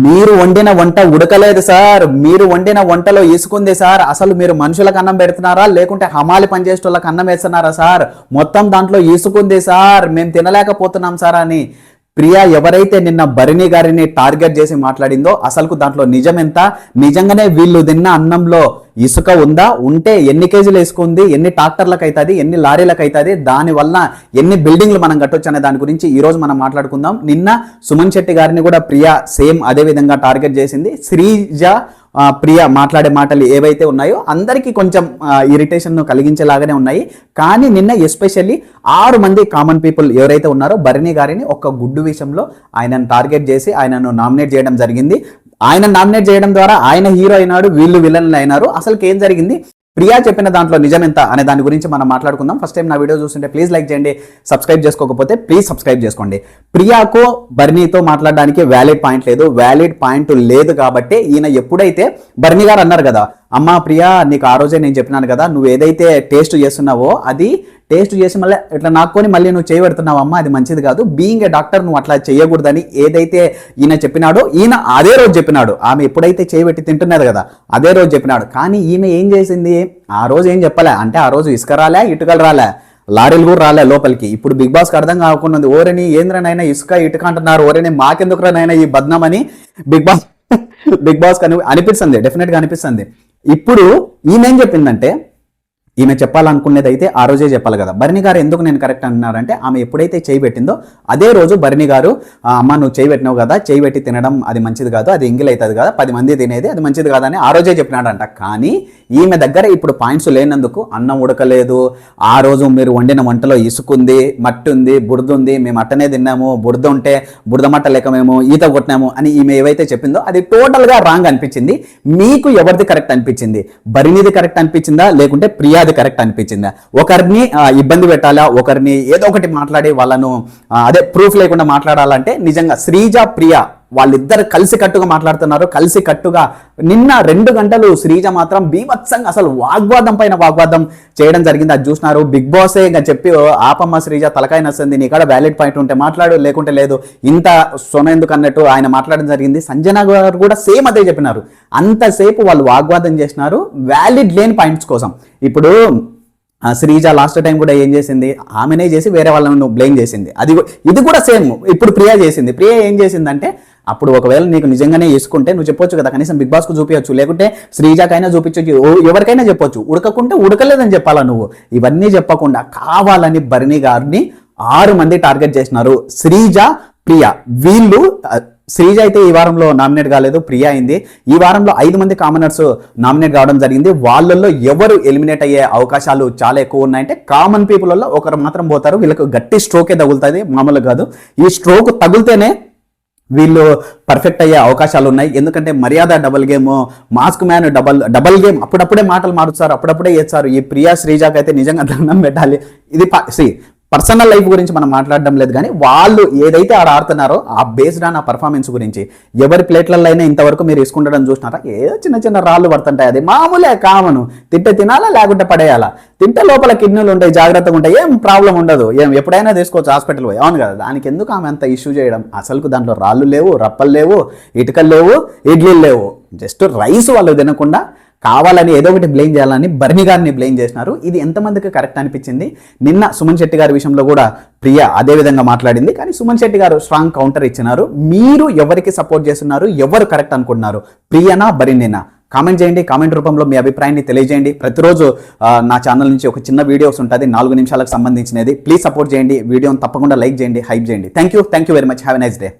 మీరు వండిన వంట ఉడకలేదు సార్. మీరు వండిన వంటలో వేసుకుంది సార్. అసలు మీరు మనుషులకు అన్నం పెడుతున్నారా? లేకుంటే హమాలి పనిచేసే వాళ్ళకి అన్నం వేస్తున్నారా సార్? మొత్తం దాంట్లో వేసుకుంది సార్. మేము తినలేకపోతున్నాం సార్ అని. ప్రియా ఎవరైతే నిన్న భరణి గారిని టార్గెట్ చేసి మాట్లాడిందో అసలుకు దాంట్లో నిజం ఎంత నిజంగానే వీళ్ళు తిన్న అన్నంలో ఇసుక ఉందా? ఉంటే ఎన్ని కేజీలు వేసుకుంది? ఎన్ని ట్రాక్టర్లకు అవుతుంది ఎన్ని లారీలకు అవుతుంది దానివల్ల ఎన్ని బిల్డింగ్లు మనం కట్టొచ్చు అనే దాని గురించి ఈరోజు మనం మాట్లాడుకుందాం. నిన్న సుమన్ శెట్టి గారిని కూడా ప్రియా సేమ్ అదే విధంగా టార్గెట్ చేసింది. శ్రీజ ప్రియ మాట్లాడే మాటలు ఏవైతే ఉన్నాయో అందరికీ కొంచెం ఇరిటేషన్ కలిగించేలాగానే ఉన్నాయి. కానీ నిన్న ఎస్పెషల్లీ ఆరు మంది కామన్ పీపుల్ ఎవరైతే ఉన్నారో భరణి గారిని ఒక గుడ్డు విషయంలో ఆయనను టార్గెట్ చేసి ఆయనను నామినేట్ చేయడం జరిగింది. ఆయన నామినేట్ చేయడం ద్వారా ఆయన హీరో అయినాడు వీళ్ళు విలన్లు అయినారు. అసలుకి ఏం జరిగింది? ప్రియా చెప్పిన దాంట్లో నిజం ఎంత అనే దాని గురించి మనం మాట్లాడుకుందాం. ఫస్ట్ టైం నా వీడియో చూస్తుంటే ప్లీజ్ లైక్ చేయండి సబ్స్క్రైబ్ చేసుకోకపోతే ప్లీజ్ సబ్స్క్రైబ్ చేసుకోండి. ప్రియాకు బర్నీతో మాట్లాడడానికి వ్యాలిడ్ పాయింట్ లేదు. వ్యాలిడ్ పాయింట్ లేదు కాబట్టి ఈయన ఎప్పుడైతే బర్నీ గారు అన్నారు కదా అమ్మా ప్రియా నీకు ఆ రోజే నేను చెప్పినాను కదా నువ్వు ఏదైతే టేస్ట్ చేస్తున్నావో అది టేస్ట్ చేసి మళ్ళీ ఇట్లా నాకొని మళ్ళీ నువ్వు చేయబెడుతున్నావు అమ్మా అది మంచిది కాదు. బీయింగ్ ఏ డాక్టర్ నువ్వు అట్లా చేయకూడదని ఏదైతే ఈయన చెప్పినాడో ఈయన అదే రోజు చెప్పినాడు. ఆమె ఎప్పుడైతే చేయబెట్టి తింటున్నది కదా అదే రోజు చెప్పినాడు. కానీ ఈమె ఏం చేసింది? ఆ రోజు ఏం చెప్పలే. అంటే ఆ రోజు ఇసుక రాలే ఇటుకలు రాలే లారీలు కూడా రాలే లోపలికి. ఇప్పుడు బిగ్ బాస్కి అర్థం కాకుండా ఉంది. ఓరని ఏంద్రనైనా ఇసుక ఇటుక అంటున్నారు. ఓరని మాకెందుకురానైనా ఈ బద్నామని? బిగ్ బాస్ బిగ్ బాస్ కని అనిపిస్తుంది. డెఫినెట్గా అనిపిస్తుంది. ఇప్పుడు ఈమె ఏం చెప్పిందంటే ఈమె చెప్పాలనుకునేది అయితే ఆ రోజే చెప్పాలి కదా. భరణి గారు ఎందుకు నేను కరెక్ట్ అన్నారంటే ఆమె ఎప్పుడైతే చేయి పెట్టిందో అదే రోజు భరణి గారు అమ్మ నువ్వు చేయి పెట్టినావు కదా చేయి పెట్టి తినడం అది మంచిది కాదు అది ఎంగిల్ అవుతుంది కదా పది మంది తినేది అది మంచిది కాదని ఆ రోజే చెప్పినాడంట. కానీ ఈమె దగ్గర ఇప్పుడు పాయింట్స్ లేనందుకు అన్నం ఉడకలేదు. ఆ రోజు మీరు వండిన వంటలో ఇసుకుంది మట్టి ఉంది బురద ఉంది మేము అట్టనే తిన్నాము బురద ఉంటే బురద మట్ట లేక మేము ఈత కొట్టినాము అని ఈమె ఏవైతే చెప్పిందో అది టోటల్గా రాంగ్ అనిపించింది. మీకు ఎవరిది కరెక్ట్ అనిపించింది? భరణిది కరెక్ట్ అనిపించిందా? లేకుంటే ప్రియా అది కరెక్ట్ అనిపించిందా? ఒకరిని ఇబ్బంది పెట్టాలా? ఒకరిని ఏదో ఒకటి మాట్లాడి వాళ్ళను అదే ప్రూఫ్ లేకుండా మాట్లాడాలంటే నిజంగా శ్రీజ ప్రియ వాళ్ళిద్దరు కలిసి కట్టుగా మాట్లాడుతున్నారు. కలిసి కట్టుగా నిన్న రెండు గంటలు శ్రీజ మాత్రం బీభత్సంగా అసలు వాగ్వాదం పైన వాగ్వాదం చేయడం జరిగింది. అది చూసినారు. బిగ్ బాసే ఇంకా చెప్పి ఆపమ్మ శ్రీజ తలకాయ నస్తుంది. నీ కాడ వ్యాలిడ్ పాయింట్ ఉంటే మాట్లాడు లేకుంటే లేదు. ఇంత సొనెందుకు అన్నట్టు ఆయన మాట్లాడడం జరిగింది. సంజన గారు కూడా సేమ్ అదే చెప్పినారు. అంతసేపు వాళ్ళు వాగ్వాదం చేసినారు. వ్యాలిడ్ లేని పాయింట్స్ కోసం. ఇప్పుడు శ్రీజ లాస్ట్ టైం కూడా ఏం చేసింది? ఆమెనే చేసి వేరే వాళ్ళని బ్లేమ్ చేసింది. అది ఇది కూడా సేమ్ ఇప్పుడు ప్రియా చేసింది. ప్రియా ఏం చేసిందంటే అప్పుడు ఒకవేళ నీకు నిజంగానే వేసుకుంటే నువ్వు చెప్పొచ్చు కదా కనీసం బిగ్ బాస్కు చూపించచ్చు లేకుంటే శ్రీజాకైనా చూపించచ్చు ఓ- ఎవరికైనా చెప్పొచ్చు. ఉడకకుంటే ఉడకలేదని చెప్పాలా నువ్వు? ఇవన్నీ చెప్పకుండా కావాలని భరణి గారిని ఆరు మంది టార్గెట్ చేసినారు. శ్రీజ ప్రియ. వీళ్ళు శ్రీజ అయితే ఈ వారంలో నామినేట్ కాలేదు ప్రియా అయింది. ఈ వారంలో ఐదు మంది కామనర్స్ నామినేట్ కావడం జరిగింది. వాళ్ళల్లో ఎవరు ఎలిమినేట్ అయ్యే అవకాశాలు చాలా ఎక్కువ ఉన్నాయంటే కామన్ పీపుల్లో ఒకరు మాత్రం పోతారు. వీళ్ళకి గట్టి స్ట్రోకే తగులుతుంది. మామూలుగా కాదు. ఈ స్ట్రోక్ తగిలితేనే వీళ్ళు పర్ఫెక్ట్ అయ్యే అవకాశాలు ఉన్నాయి ఎందుకంటే మర్యాద double game mask man double double game అప్పుడప్పుడే మాటలు మారుస్తారు అప్పుడప్పుడే చేస్తారు ఈ ప్రియా శ్రీజాకి అయితే నిజంగా దండం పెట్టాలి. ఇది సి పర్సనల్ లైఫ్ గురించి మనం మాట్లాడడం లేదు కానీ వాళ్ళు ఏదైతే ఆడ ఆడుతున్నారో ఆ బేస్డ్ ఆన్ ఆ పర్ఫార్మెన్స్ గురించి ఎవరి ప్లేట్లలో అయినా ఇంతవరకు మీరు వేసుకుంటడం చూసినారా? ఏదో చిన్న చిన్న రాళ్ళు పడుతుంటాయి అది మామూలే కామను. తింటే తినాలా లేకుంటే పడేయాలా? తింటే లోపల కిడ్నీలు ఉంటాయి జాగ్రత్తగా ఉంటాయి ఏం ప్రాబ్లం ఉండదు. ఏం ఎప్పుడైనా తీసుకోవచ్చు హాస్పిటల్ పోయి. అవును కదా దానికి ఎందుకు ఆమె అంత ఇష్యూ చేయడం? అసలుకు దాంట్లో రాళ్ళు లేవు రప్పలు లేవు ఇటుకలు లేవు ఇడ్లీలు లేవు. జస్ట్ రైస్ వాళ్ళు తినకుండా కావాలని ఏదో ఒకటి బ్లేమ్ చేయాలని బర్ని గారిని బ్లేమ్ చేసినారు. ఇది ఎంతమందికి కరెక్ట్ అనిపించింది? నిన్న సుమన్ శెట్టి గారి విషయంలో కూడా ప్రియ అదే విధంగా మాట్లాడింది. కానీ సుమన్ శెట్టి గారు స్ట్రాంగ్ కౌంటర్ ఇచ్చినారు. మీరు ఎవరికి సపోర్ట్ చేస్తున్నారు? ఎవరు కరెక్ట్ అనుకుంటున్నారు? ప్రియనా బరినేనా కామెంట్ చేయండి. కామెంట్ రూపంలో మీ అభిప్రాయాన్ని తెలియజేయండి. ప్రతిరోజు నా ఛానల్ నుంచి ఒక చిన్న వీడియోస్ ఉంటుంది. నాలుగు నిమిషాలకు సంబంధించినది. ప్లీజ్ సపోర్ట్ చేయండి. వీడియోని తప్పకుండా లైక్ చేయండి. హైప్ చేయండి. Thank you thank you very much have a nice day